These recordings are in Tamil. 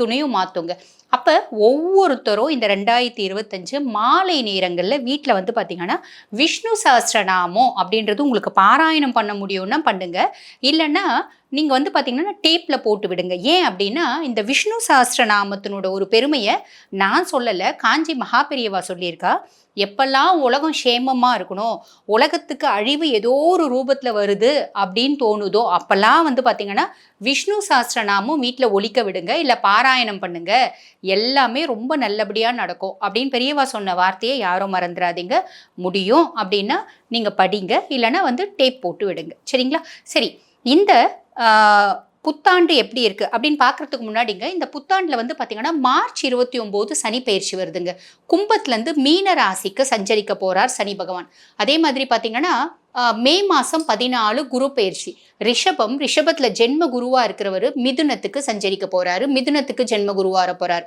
துணையும் மாற்றுங்க அப்போ ஒவ்வொருத்தரும் இந்த ரெண்டாயிரத்தி இருபத்தஞ்சு மாலை நேரங்களில் வீட்டில் வந்து பார்த்திங்கன்னா விஷ்ணு சஹஸ்ரநாமம் அப்படின்றது உங்களுக்கு பாராயணம் பண்ண முடியும்னா பண்ணுங்க. இல்லைன்னா நீங்கள் வந்து பார்த்தீங்கன்னா டேப்பில் போட்டு விடுங்க. ஏன் அப்படின்னா இந்த விஷ்ணு சஹஸ்ரநாமத்தினோட ஒரு பெருமையை நான் சொல்லலை காஞ்சி மகாபெரியவா சொல்லியிருக்கா. எப்பெல்லாம் உலகம் சேமமாக இருக்கணும் உலகத்துக்கு அழிவு ஏதோ ஒரு ரூபத்தில் வருது அப்படின்னு தோணுதோ அப்போல்லாம் வந்து பார்த்தீங்கன்னா விஷ்ணு சாஸ்திரநாமம் வீட்டில் ஒழிக்க விடுங்க இல்லை பாராயணம் பண்ணுங்க. எல்லாமே ரொம்ப நல்லபடியாக நடக்கும் அப்படின்னு பெரியவா சொன்ன வார்த்தையை யாரும் மறந்துடாதீங்க. முடியும் அப்படின்னா நீங்கள் படிங்க இல்லைன்னா வந்து டேப் போட்டு விடுங்க. சரிங்களா? சரி இந்த புத்தாண்டு எப்படி இருக்குது அப்படின்னு பார்க்கறதுக்கு முன்னாடிங்க இந்த புத்தாண்டில் வந்து பார்த்திங்கன்னா மார்ச் இருபத்தி ஒம்பது சனி பயிற்சி வருதுங்க. கும்பத்துலேருந்து மீன ராசிக்கு சஞ்சரிக்க போகிறார் சனி பகவான். அதே மாதிரி பார்த்திங்கன்னா மே மாதம் பதினாலு குரு பயிற்சி. ரிஷபம் ரிஷபத்தில் ஜென்ம குருவாக இருக்கிறவர் மிதுனத்துக்கு சஞ்சரிக்க போகிறாரு மிதுனத்துக்கு ஜென்ம குருவாக போகிறார்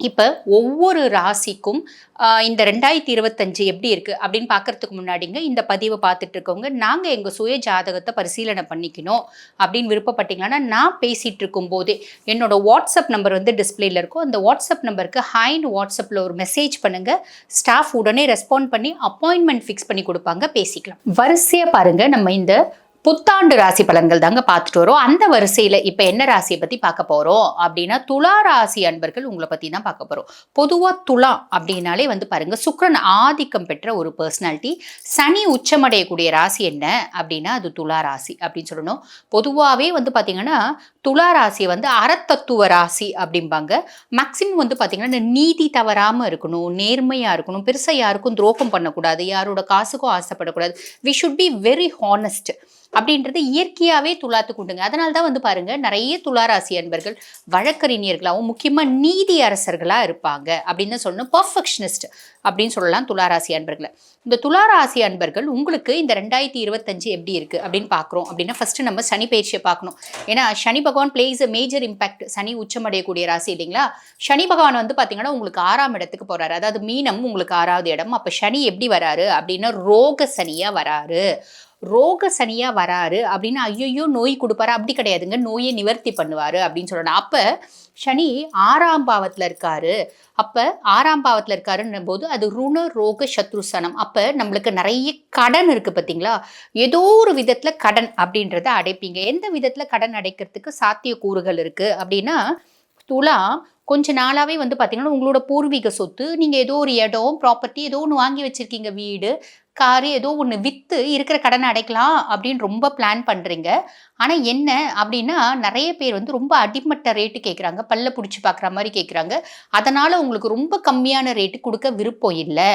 இப்போ ஒவ்வொரு ராசிக்கும் இந்த ரெண்டாயிரத்தி இருபத்தஞ்சு எப்படி இருக்குது அப்படின்னு பார்க்கறதுக்கு முன்னாடிங்க இந்த பதிவை பார்த்துட்டு இருக்கவங்க நாங்கள் எங்கள் சுய ஜாதகத்தை பரிசீலனை பண்ணிக்கணும் அப்படின்னு விருப்பப்பட்டீங்கன்னா நான் பேசிகிட்டு இருக்கும்போதே என்னோட வாட்ஸ்அப் நம்பர் வந்து டிஸ்பிளேல இருக்கும். அந்த வாட்ஸ்அப் நம்பருக்கு ஹைன்னு வாட்ஸ்அப்பில் ஒரு மெசேஜ் பண்ணுங்கள் ஸ்டாஃப் உடனே ரெஸ்பாண்ட் பண்ணி அப்பாயின்மெண்ட் ஃபிக்ஸ் பண்ணி கொடுப்பாங்க பேசிக்கலாம். வரிசையாக பாருங்கள் நம்ம இந்த புத்தாண்டு ராசி பலன்கள் தாங்க பார்த்துட்டு வரோம். அந்த வரிசையில் இப்போ என்ன ராசியை பற்றி பார்க்க போகிறோம் அப்படின்னா துலா ராசி அன்பர்கள் உங்களை பற்றி தான் பார்க்க போகிறோம் பொதுவாக துலா அப்படின்னாலே வந்து பாருங்க சுக்கிரன் ஆதிக்கம் பெற்ற ஒரு பர்சனாலிட்டி சனி உச்சமடையக்கூடிய ராசி என்ன? அப்படின்னா அது துலா ராசி அப்படின்னு சொல்லணும். பொதுவாகவே வந்து பார்த்திங்கன்னா துலா ராசியை வந்து அறத்தத்துவ ராசி அப்படிம்பாங்க. மேக்சிமம் வந்து பார்த்திங்கன்னா இந்த நீதி தவறாமல் இருக்கணும் நேர்மையாக இருக்கணும் பெருசாக யாருக்கும் துரோகம் பண்ணக்கூடாது யாரோட காசுக்கும் ஆசைப்படக்கூடாது. We should be very honest அப்படின்றது இயற்கையாகவே துலாத்துக்கு கொண்டுங்க. அதனால தான் வந்து பாருங்க நிறைய துளாராசி அன்பர்கள் வழக்கறிஞர்களாகவும் முக்கியமாக நீதி அரசர்களாக இருப்பாங்க அப்படின்னு தான் சொல்லணும். பர்ஃபெக்ஷனிஸ்ட் அப்படின்னு சொல்லலாம் துளாராசி அன்பர்களை. இந்த துளாராசி அன்பர்கள் உங்களுக்கு இந்த ரெண்டாயிரத்தி இருபத்தஞ்சு எப்படி இருக்குது அப்படின்னு பார்க்குறோம் அப்படின்னா ஃபஸ்ட்டு நம்ம சனி பயிற்சியை பார்க்கணும். ஏன்னா Shani Bhagavan plays a major impact Shani உச்சமடையக்கூடிய ராசி இல்லைங்களா? சனி பகவான் வந்து பார்த்தீங்கன்னா உங்களுக்கு ஆறாம் இடத்துக்கு போகிறாரு அதாவது மீனம் உங்களுக்கு ஆறாவது இடம். அப்போ சனி எப்படி வராரு அப்படின்னா ரோக சனியாக வராரு. ரோக சனியாக வராரு அப்படின்னா ஐயோ நோய் கொடுப்பாரு? அப்படி கிடையாதுங்க. நோயை நிவர்த்தி பண்ணுவார் அப்படின்னு சொல்லணும். அப்போ சனி ஆறாம் பாவத்தில் இருக்காரு. அப்போ ஆறாம் பாவத்தில் இருக்காருன்னும் போது அது ருண ரோக சத்ருசனம் அப்போ நம்மளுக்கு நிறைய கடன் இருக்குது பார்த்தீங்களா? ஏதோ ஒரு விதத்தில் கடன் அப்படின்றத அடைப்பீங்க. எந்த விதத்தில் கடன் அடைக்கிறதுக்கு சாத்தியக்கூறுகள் இருக்குது அப்படின்னா துலாம் கொஞ்ச நாளாகவே வந்து பார்த்தீங்கன்னா உங்களோட பூர்வீக சொத்து நீங்கள் ஏதோ ஒரு இடம் ப்ராப்பர்ட்டி ஏதோ ஒன்று வாங்கி வச்சுருக்கீங்க வீடு. காரு ஏதோ ஒன்று விற்று இருக்கிற கடனை அடைக்கலாம் அப்படின்னு ரொம்ப பிளான் பண்ணுறீங்க ஆனால் என்ன அப்படின்னா நிறைய பேர் வந்து ரொம்ப அடிமட்ட ரேட்டு கேட்குறாங்க பல்ல பிடிச்சி பார்க்குற மாதிரி கேட்குறாங்க அதனால் உங்களுக்கு ரொம்ப கம்மியான ரேட்டு கொடுக்க விருப்பம் இல்லை.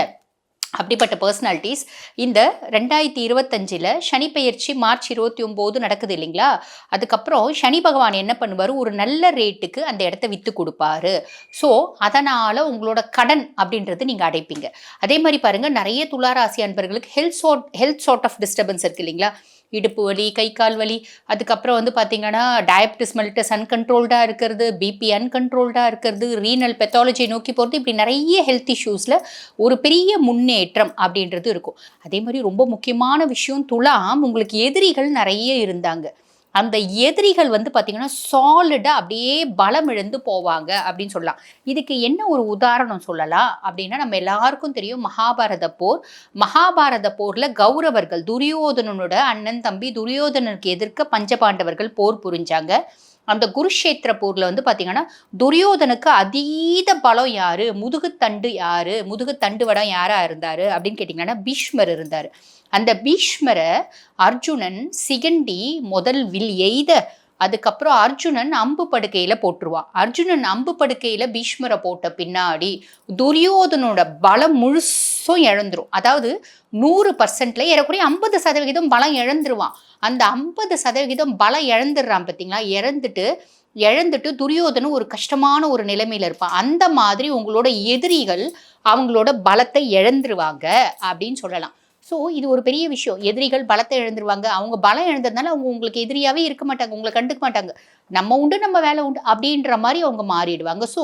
அப்படிப்பட்ட பர்சனாலிட்டிஸ் இந்த ரெண்டாயிரத்தி இருபத்தஞ்சில் சனி பெயர்ச்சி மார்ச் இருபத்தி ஒம்போது நடக்குது இல்லைங்களா? அதுக்கப்புறம் சனி பகவான் என்ன பண்ணுவார்? ஒரு நல்ல ரேட்டுக்கு அந்த இடத்த விற்று கொடுப்பாரு. ஸோ அதனால் உங்களோட கடன் அப்படின்றது நீங்கள் அடைப்பீங்க. அதே மாதிரி பாருங்கள் நிறைய துளாராசி அன்பர்களுக்கு health chart health chart of disturbance இருக்குது இல்லைங்களா? இடுப்பு வலி கை கால் வலி அதுக்கப்புறம் வந்து பார்த்தீங்கன்னா டயபிட்டிஸ் மெல்டஸ் அன்கண்ட்ரோல்டாக இருக்கிறது பிபி அன்கண்ட்ரோல்டாக இருக்கிறது ரீனல் பெத்தாலஜி நோக்கி போகிறது இப்படி நிறைய ஹெல்த் இஷ்யூஸில் ஒரு பெரிய முன்னே முன்னேற்றம் அப்படின்றது இருக்கும். அதே மாதிரி ரொம்ப முக்கியமான விஷயம் துலாம் உங்களுக்கு எதிரிகள் நிறைய இருந்தாங்க. அந்த எதிரிகள் வந்து பார்த்திங்கன்னா சாலிடாக அப்படியே பலம் இழந்து போவாங்க அப்படின்னு சொல்லலாம். இதுக்கு என்ன ஒரு உதாரணம் சொல்லலாம்? அப்படின்னா நம்ம எல்லாருக்கும் தெரியும் மகாபாரத போர். மகாபாரத போரில் கௌரவர்கள் துரியோதனனோட அண்ணன் தம்பி துரியோதனனுக்கு எதிர்க்க பஞ்சபாண்டவர்கள் போர் புரிஞ்சாங்க. அந்த குருஷேத்திர போரில் வந்து பாத்தீங்கன்னா துரியோதனுக்கு அதீத பலம் யாரு? முதுகுத்தண்டு யாரு? முதுகுத்தண்டு வடம் யாரா இருந்தாரு? அப்படின்னு கேட்டிங்கன்னா பீஷ்மர் இருந்தார். அந்த பீஷ்மரை அர்ஜுனன் சிகண்டி முதல் வில் எய்த அதுக்கப்புறம் அர்ஜுனன் அம்பு படுக்கையில போட்டுருவான் அர்ஜுனன் அம்பு படுக்கையில பீஷ்மரை போட்ட பின்னாடி துரியோதனோட பலம் முழுசும் இழந்துரும். அதாவது நூறு பர்சன்ட்ல ஏறக்குறைய ஐம்பது சதவிகிதம் பலம் இழந்துருவான். அந்த ஐம்பது சதவிகிதம் பலம் இழந்துடுறான் பார்த்தீங்களா இறந்துட்டு இழந்துட்டு துரியோதனும் ஒரு கஷ்டமான ஒரு நிலைமையில இருப்பான். அந்த மாதிரி உங்களோட எதிரிகள் அவங்களோட பலத்தை இழந்துருவாங்க அப்படின்னு சொல்லலாம். ஸோ இது ஒரு பெரிய விஷயம். எதிரிகள் பலத்தை இழந்துருவாங்க. அவங்க பலம் இழந்ததுனால அவங்க உங்களுக்கு எதிரியாவே இருக்க மாட்டாங்க. உங்களை கண்டுக்க மாட்டாங்க. நம்ம உண்டு நம்ம வேலை உண்டு அப்படின்ற மாதிரி அவங்க மாறிடுவாங்க. ஸோ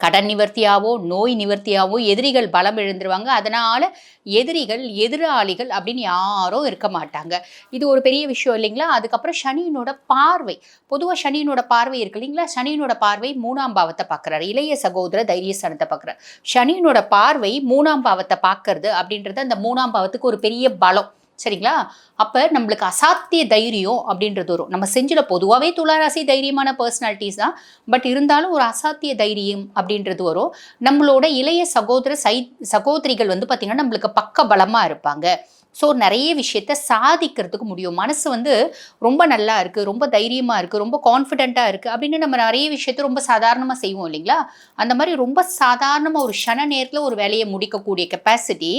கடன் நிவர்த்தியாவோ நோய் நிவர்த்தியாவோ எதிரிகள் பலம் எழுந்துருவாங்க அதனால் எதிரிகள் எதிராளிகள் அப்படின்னு யாரும் இருக்க மாட்டாங்க. இது ஒரு பெரிய விஷயம் இல்லைங்களா? அதுக்கப்புறம் சனியினோட பார்வை. பொதுவாக சனியினோட பார்வை இருக்கு இல்லைங்களா? சனியினோட பார்வை மூணாம் பாவத்தை பார்க்குறாரு. இளைய சகோதர தைரியஸ்தானத்தை பார்க்குறாரு. சனியினோட பார்வை மூணாம் பாவத்தை பார்க்கறது அப்படின்றது அந்த மூணாம் பாவத்துக்கு ஒரு பெரிய பலம். சரிங்களா? அப்போ நம்மளுக்கு அசாத்திய தைரியம் அப்படின்றது வரும். நம்ம செஞ்சிட பொதுவாகவே துளாராசி தைரியமான பர்சனாலிட்டிஸ் தான். பட் இருந்தாலும் ஒரு அசாத்திய தைரியம் அப்படின்றது வரும். நம்மளோட இளைய சகோதர சை சகோதரிகள் வந்து பார்த்திங்கன்னா நம்மளுக்கு பக்க பலமாக இருப்பாங்க. ஸோ நிறைய விஷயத்த சாதிக்கிறதுக்கு முடியும். மனசு வந்து ரொம்ப நல்லா இருக்குது ரொம்ப தைரியமாக இருக்குது ரொம்ப கான்ஃபிடென்ட்டாக இருக்குது அப்படின்னு நம்ம நிறைய விஷயத்த ரொம்ப சாதாரணமாக செய்வோம் இல்லைங்களா? அந்த மாதிரி ரொம்ப சாதாரணமாக ஒரு க்ஷண நேரத்தில் ஒரு வேலையை முடிக்கக்கூடிய கெப்பாசிட்டி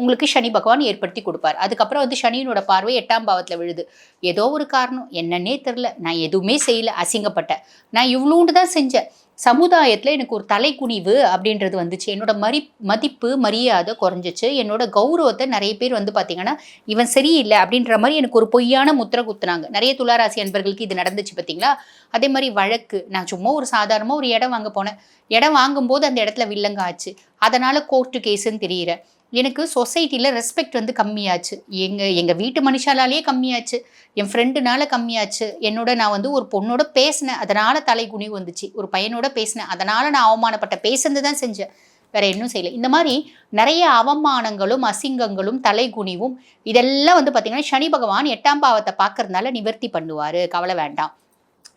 உங்களுக்கு சனி பகவான் ஏற்படுத்தி கொடுப்பார். அதுக்கப்புறம் வந்து சனியினோட பார்வை எட்டாம் பாவத்தில் விழுது. ஏதோ ஒரு காரணம். என்னன்னே தெரில நான் எதுவுமே செய்யல. அசிங்கப்பட்டேன். நான் இவ்வளோண்டு தான் செஞ்சேன். சமுதாயத்தில் எனக்கு ஒரு தலைக்குனிவு அப்படின்றது வந்துச்சு. என்னோட மரி மதிப்பு மரியாதை குறைஞ்சிச்சு. என்னோட கௌரவத்தை நிறைய பேர் வந்து பார்த்தீங்கன்னா இவன் சரியில்லை அப்படின்ற மாதிரி எனக்கு ஒரு பொய்யான முத்திரை குத்துனாங்க. நிறைய துளாராசி அன்பர்களுக்கு இது நடந்துச்சு பார்த்தீங்களா அதே மாதிரி வழக்கு. நான் சும்மா ஒரு சாதாரணமாக ஒரு இடம் வாங்க போனேன். இடம் வாங்கும்போது அந்த இடத்துல வில்லங்க ஆச்சு அதனால் கோர்ட்டு கேஸுன்னு தெரியிறேன் எனக்கு சொசைட்டியில் ரெஸ்பெக்ட் வந்து கம்மியாச்சு. எங்கள் எங்கள் வீட்டு மனுஷாலாலேயே கம்மியாச்சு. என் ஃப்ரெண்டுனால கம்மியாச்சு. என்னோட நான் வந்து ஒரு பொண்ணோட பேசினேன். அதனால் தலை குனிவு வந்துச்சு. ஒரு பையனோட பேசினேன். அதனால் நான் அவமானப்பட்ட பேசுனது தான் செஞ்சேன். வேற இன்னும் செய்யலை. இந்த மாதிரி நிறைய அவமானங்களும் அசிங்கங்களும் தலைகுனிவும் இதெல்லாம் வந்து பார்த்திங்கன்னா சனி பகவான் எட்டாம் பாவத்தை பார்க்கறதுனால நிவர்த்தி பண்ணுவார். கவலை வேண்டாம்.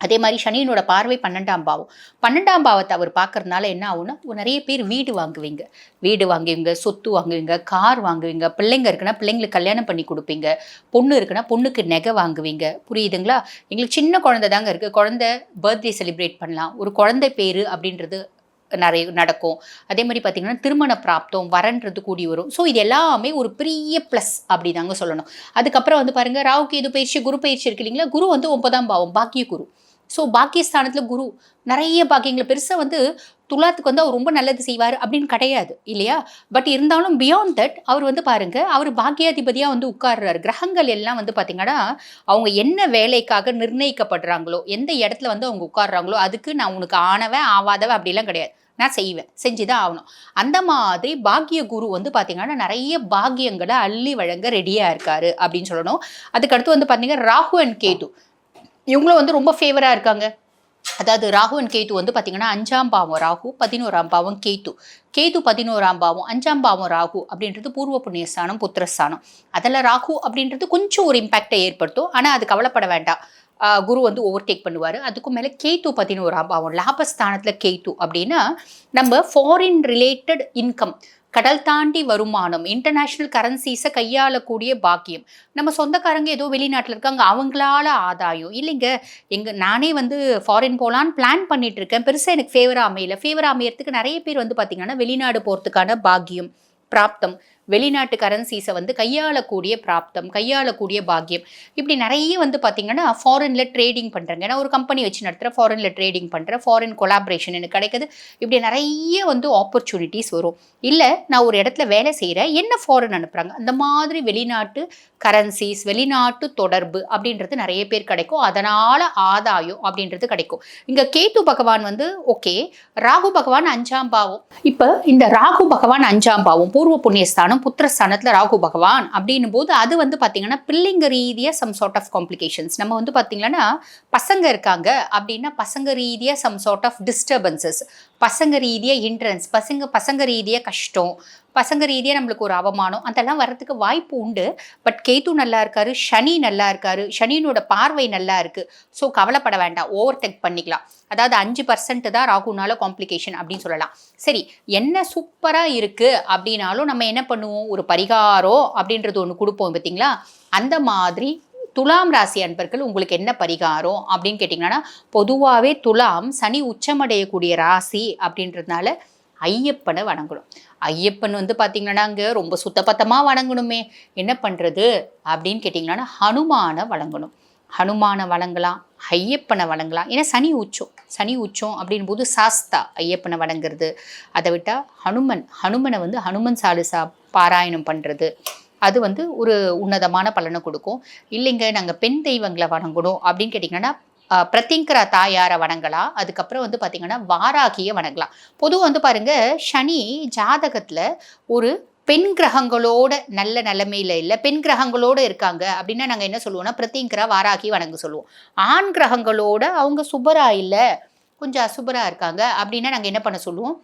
அதே மாதிரி சனியனோட பார்வை பன்னெண்டாம் பாவம். பன்னெண்டாம் பாவத்தை அவர் பார்க்கறதுனால என்ன ஆகும்னா நிறைய பேர் வீடு வாங்குவீங்க. வீடு வாங்குவீங்க சொத்து வாங்குவீங்க கார் வாங்குவீங்க பிள்ளைங்க இருக்குன்னா பிள்ளைங்களுக்கு கல்யாணம் பண்ணி கொடுப்பீங்க. பொண்ணு இருக்குன்னா பொண்ணுக்கு நகை வாங்குவீங்க. புரியுதுங்களா? எங்களுக்கு சின்ன குழந்தை தாங்க இருக்குது குழந்தை பர்த்டே செலிப்ரேட் பண்ணலாம். ஒரு குழந்தை பேர் அப்படின்றது நிறைய நடக்கும். அதே மாதிரி பார்த்தீங்கன்னா திருமண பிராப்தம் வரன்றது கூடி வரும். ஸோ இது எல்லாமே ஒரு பெரிய ப்ளஸ் அப்படி தாங்க சொல்லணும். அதுக்கப்புறம் வந்து பாருங்கள் ராவுக்கு இது பயிற்சி குரு பயிற்சி இருக்கு இல்லைங்களா? குரு வந்து ஒன்பதாம் பாவம் பாக்கிய குரு ஸோ பாக்கியஸ்தானத்தில் குரு நிறைய பாக்கியங்களை பெருசாக வந்து துலாத்துக்கு வந்து அவர் ரொம்ப நல்லது செய்வார் அப்படின்னு கிடையாது இல்லையா? பட் இருந்தாலும் பியாண்ட் தட் அவர் வந்து பாருங்க அவர் பாக்கியாதிபதியாக வந்து உட்கார்றாரு. கிரகங்கள் எல்லாம் வந்து பார்த்தீங்கன்னா அவங்க என்ன வேலைக்காக நிர்ணயிக்கப்படுறாங்களோ எந்த இடத்துல வந்து அவங்க உட்கார்றாங்களோ அதுக்கு நான் உனக்கு ஆனவன் ஆவாதவன் அப்படிலாம் கிடையாது. நான் செய்வேன் செஞ்சு தான் ஆகணும். அந்த மாதிரி பாக்கிய குரு வந்து பார்த்தீங்கன்னா நிறைய பாக்கியங்களை அள்ளி வழங்க ரெடியாக இருக்காரு அப்படின்னு சொல்லணும். அதுக்கடுத்து வந்து பார்த்தீங்கன்னா ராகு அண்ட் கேது. இவங்களும் வந்து ரொம்ப ஃபேவராக இருக்காங்க. அதாவது ராகு அண்ட் கேத்து வந்து பார்த்தீங்கன்னா அஞ்சாம் பாவம் ராகு பதினோராம் பாவம் கேத்து கேது பதினோராம் பாவம் அஞ்சாம் பாவம் ராகு அப்படின்றது பூர்வ புண்ணியஸ்தானம் புத்திரஸ்தானம் அதில் ராகு அப்படின்றது கொஞ்சம் ஒரு இம்பேக்டை ஏற்படுத்தும். ஆனால் அது கவலைப்பட வேண்டாம். குரு வந்து ஓவர்டேக் பண்ணுவார். அதுக்கும் மேலே கேத்து பதினோராம் பாவம் லாபஸ்தானத்தில் கேத்து அப்படின்னா நம்ம ஃபாரின் ரிலேட்டட் இன்கம் கடல் தாண்டி வருமானம் இன்டர்நேஷ்னல் கரன்சிஸை கையாளக்கூடிய பாக்கியம். நம்ம சொந்தக்காரங்க ஏதோ வெளிநாட்டில் இருக்காங்க அவங்களால ஆதாயம். இல்லைங்க எங்கள் நானே வந்து ஃபாரின் போகலான்னு பிளான் பண்ணிட்டு இருக்கேன் பெருசாக எனக்கு ஃபேவராக அமையல. ஃபேவராக அமையறதுக்கு நிறைய பேர் வந்து பார்த்திங்கன்னா வெளிநாடு போகிறதுக்கான பாக்கியம் பிராப்தம். வெளிநாட்டு கரன்சிஸை வந்து கையாளக்கூடிய பிராப்தம் கையாளக்கூடிய பாக்கியம். இப்படி நிறைய வந்து பார்த்திங்கன்னா ஃபாரினில் ட்ரேடிங் பண்ணுறாங்க ஏன்னா ஒரு கம்பெனி வச்சு நடத்துகிற ஃபாரினில் ட்ரேடிங் பண்ணுற ஃபாரின் கொலாபரேஷன் எனக்கு கிடைக்குது. இப்படி நிறைய வந்து ஆப்பர்ச்சுனிட்டிஸ் வரும். இல்லை நான் ஒரு இடத்துல வேலை செய்கிறேன் என்ன ஃபாரின் அனுப்புகிறாங்க அந்த மாதிரி வெளிநாட்டு கரன்சிஸ் வெளிநாட்டு தொடர்பு அப்படின்றது நிறைய பேர் கிடைக்கும். அதனால் ஆதாயம் அப்படின்றது கிடைக்கும். இங்கே கேத்து பகவான் வந்து ஓகே ராகு பகவான் அஞ்சாம் பாவம். இப்போ இந்த ராகு பகவான் அஞ்சாம் பாவம் பூர்வ புண்ணியஸ்தானம் ஸ்தானம் புத்திரஸ்தானத்தில் ராகு பகவான் அப்படின்னும் போது அது வந்து பார்த்தீங்கன்னா பிள்ளைங்க ரீதியாக சம் சார்ட் ஆஃப் காம்ப்ளிகேஷன்ஸ் நம்ம வந்து பார்த்தீங்கன்னா பசங்க இருக்காங்க அப்படின்னா பசங்க ரீதியாக சம் சார்ட் ஆஃப் டிஸ்டர்பன்சஸ் பசங்க ரீதியாக இன்ட்ரன்ஸ் பசங்க பசங்க ரீதியாக கஷ்டம் பசங்க ரீதியாக நம்மளுக்கு ஒரு அவமானம் அதெல்லாம் வர்றதுக்கு வாய்ப்பு உண்டு. பட் கேது நல்லா இருக்காரு சனி நல்லா இருக்காரு சனியினோட பார்வை நல்லா இருக்கு. ஸோ கவலைப்பட வேண்டாம் ஓவர் டெக் பண்ணிக்கலாம். அதாவது அஞ்சு பர்சன்ட் தான் ராகுனால காம்ப்ளிகேஷன் அப்படின்னு சொல்லலாம். சரி என்ன சூப்பராக இருக்கு அப்படின்னாலும் நம்ம என்ன பண்ணுவோம்? ஒரு பரிகாரம் அப்படின்றது ஒன்று கொடுப்போம் பார்த்தீங்களா? அந்த மாதிரி துலாம் ராசி அன்பர்கள் உங்களுக்கு என்ன பரிகாரம் அப்படின்னு கேட்டிங்கன்னா பொதுவாகவே துலாம் சனி உச்சமடையக்கூடிய ராசி அப்படின்றதுனால ஐயப்பனை வணங்கணும். ஐயப்பன் வந்து பார்த்தீங்கன்னா அங்கே ரொம்ப சுத்தபத்தமாக வணங்கணுமே. என்ன பண்ணுறது அப்படின்னு கேட்டிங்கன்னா ஹனுமானை வணங்கணும் ஹனுமானை வழங்கலாம் ஐயப்பனை வழங்கலாம். ஏன்னா சனி உச்சம். சனி உச்சம் அப்படின் போது சாஸ்தா ஐயப்பனை வணங்குறது. அதை விட்டால் ஹனுமன் ஹனுமனை வந்து ஹனுமன் சாலிசா பாராயணம் பண்ணுறது அது வந்து ஒரு உன்னதமான பலனை கொடுக்கும். இல்லைங்க நாங்கள் பெண் தெய்வங்களை வணங்கணும் அப்படின்னு கேட்டிங்கன்னா பிரத்திங்கரா தாயாரை வணங்கலாம். அதுக்கப்புறம் வந்து பார்த்திங்கன்னா வாராகியை வணங்கலாம். பொதுவாக வந்து பாருங்கள் சனி ஜாதகத்தில் ஒரு பெண் கிரகங்களோட நல்ல நிலைமையில இல்லை பெண் கிரகங்களோட இருக்காங்க அப்படின்னா நாங்கள் என்ன சொல்லுவோம்னா பிரத்திங்கரா வாராகி வணங்க சொல்லுவோம். ஆண் கிரகங்களோட அவங்க சுபரா இல்லை கொஞ்சம் அசுபராக இருக்காங்க அப்படின்னா நாங்கள் என்ன பண்ண சொல்லுவோம்?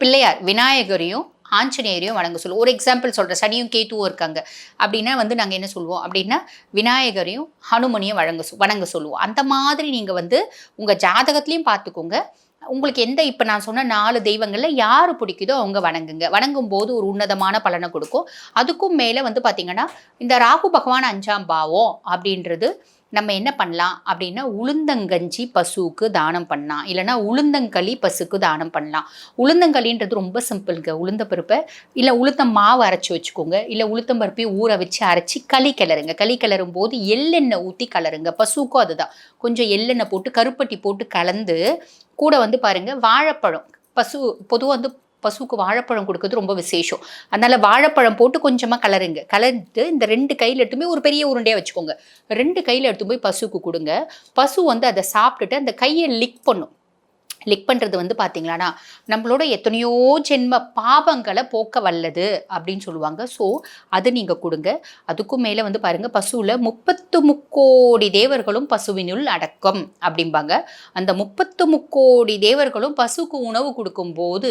பிள்ளையார் விநாயகரையும் ஆஞ்சநேயரையும் வணங்க சொல்லுவோம். ஒரு எக்ஸாம்பிள் சொல்கிறேன் சனியும் கேத்துவும் இருக்காங்க. அப்படின்னா வந்து நாங்கள் என்ன சொல்லுவோம்? அப்படின்னா விநாயகரையும் ஹனுமனையும் வழங்க வணங்க சொல்லுவோம். அந்த மாதிரி நீங்கள் வந்து உங்கள் ஜாதகத்துலேயும் பார்த்துக்கோங்க உங்களுக்கு எந்த இப்போ நான் சொன்ன நாலு தெய்வங்களில் யார் பிடிக்குதோ அவங்க வணங்குங்க. வணங்கும் போது ஒரு உன்னதமான பலனை கொடுக்கும். அதுக்கும் மேலே வந்து பார்த்திங்கன்னா இந்த ராகு பகவான் அஞ்சாம் பாவம் அப்படின்றது நம்ம என்ன பண்ணலாம் அப்படின்னா உளுந்தங்கஞ்சி பசுவுக்கு தானம் பண்ணலாம். இல்லைனா உளுந்தங்களி பசுக்கு தானம் பண்ணலாம். உளுந்தங்களின்றது ரொம்ப சிம்பிள்ங்க. உளுந்த பருப்பை இல்லை உளுத்தம் மாவு அரைச்சி வச்சுக்கோங்க. இல்லை உளுத்தம் பருப்பையும் ஊற வச்சு அரைச்சி களி கிளறுங்க. களி கிளறும் போது எள்ளெண்ணெய் ஊற்றி கலருங்க. பசுக்கும் அதுதான். கொஞ்சம் எள்ளெண்ணெய் போட்டு கருப்பட்டி போட்டு கலந்து கூட வந்து பாருங்கள் வாழைப்பழம். பசு பொதுவாக வந்து பசுவுக்கு வாழைப்பழம் கொடுக்கறது ரொம்ப விசேஷம். அதனால் வாழைப்பழம் போட்டு கொஞ்சமாக கலருங்க. கலந்து இந்த ரெண்டு கையில் எடுத்துமே ஒரு பெரிய உருண்டையாக வச்சுக்கோங்க. ரெண்டு கையில் எடுத்து போய் பசுவுக்கு கொடுங்க. பசு வந்து அதை சாப்பிட்டுட்டு அந்த கையை லிக் பண்ணும். லிக் பண்ணுறது வந்து பார்த்தீங்களான்னா நம்மளோட எத்தனையோ ஜென்ம பாபங்களை போக்க வல்லது அப்படின்னு சொல்லுவாங்க. ஸோ அது நீங்கள் கொடுங்க. அதுக்கும் மேலே வந்து பாருங்கள் பசுவில் முப்பத்து முக்கோடி தேவர்களும் பசுவினுள் அடக்கம் அப்படிம்பாங்க. அந்த முப்பத்து முக்கோடி தேவர்களும் பசுக்கு உணவு கொடுக்கும்போது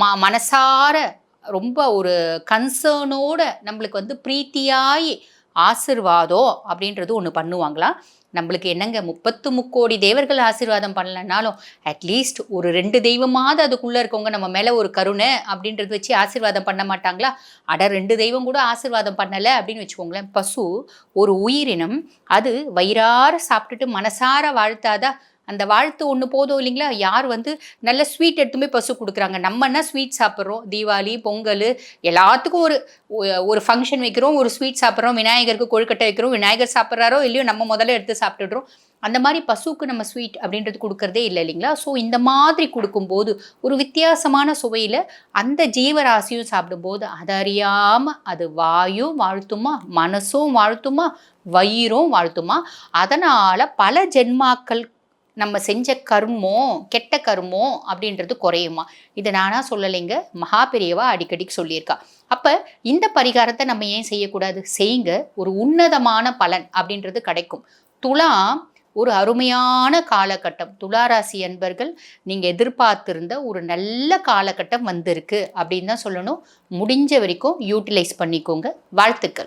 ம மனசார ரொம்ப ஒரு கன்சர்னோட நம்மளுக்கு வந்து பிரீத்தியாய் ஆசிர்வாதம் அப்படின்றது ஒன்று பண்ணுவாங்களாம் நம்மளுக்கு என்னங்க முப்பத்து முக்கோடி தேவர்கள் ஆசீர்வாதம் பண்ணலனாலும் அட்லீஸ்ட் ஒரு ரெண்டு தெய்வமாவது அதுக்குள்ளே இருக்கவங்க நம்ம மேலே ஒரு கருணை அப்படின்றது வச்சு ஆசீர்வாதம் பண்ண மாட்டாங்களா? அட ரெண்டு தெய்வம் கூட ஆசீர்வாதம் பண்ணலை அப்படின்னு வச்சுக்கோங்களேன். பசு ஒரு உயிரினம் அது வயிறார சாப்பிட்டுட்டு மனசார வாழ்த்தாதான் அந்த வாழ்த்து ஒன்று போதும் இல்லைங்களா? யார் வந்து நல்ல ஸ்வீட் எடுத்துமே பசு கொடுக்குறாங்க? நம்மன்னா ஸ்வீட் சாப்பிட்றோம்? தீபாவளி பொங்கல் எல்லாத்துக்கும் ஒரு ஒரு ஃபங்க்ஷன் வைக்கிறோம். ஒரு ஸ்வீட் சாப்பிட்றோம். விநாயகருக்கு கொழுக்கட்டை வைக்கிறோம். விநாயகர் சாப்பிட்றாரோ இல்லையோ நம்ம முதல்ல எடுத்து சாப்பிட்டுடுறோம். அந்த மாதிரி பசுவுக்கு நம்ம ஸ்வீட் அப்படின்றது கொடுக்கறதே இல்லை இல்லைங்களா? ஸோ இந்த மாதிரி கொடுக்கும்போது ஒரு வித்தியாசமான சுவையில் அந்த ஜீவராசியும் சாப்பிடும்போது அதை அறியாமல் அது வாயும் வாழ்த்துமா? மனசும் வாழ்த்துமா? வயிறும் வாழ்த்துமா? அதனால் பல ஜென்மாக்கள் நம்ம செஞ்ச கருமோ கெட்ட கர்மோ அப்படின்றது குறையுமா? இதை நானா சொல்லலைங்க. மகா பெரியவா அடிக்கடி சொல்லியிருக்கா. அப்போ இந்த பரிகாரத்தை நம்ம ஏன் செய்யக்கூடாது? செய்யுங்க. ஒரு உன்னதமான பலன் அப்படின்றது கிடைக்கும். துலாம் ஒரு அருமையான காலகட்டம். துளாராசி அன்பர்கள் நீங்கள் எதிர்பார்த்திருந்த ஒரு நல்ல காலகட்டம் வந்திருக்கு அப்படின்னு தான் சொல்லணும். முடிஞ்ச வரைக்கும் யூட்டிலைஸ் பண்ணிக்கோங்க. வாழ்த்துக்கள்.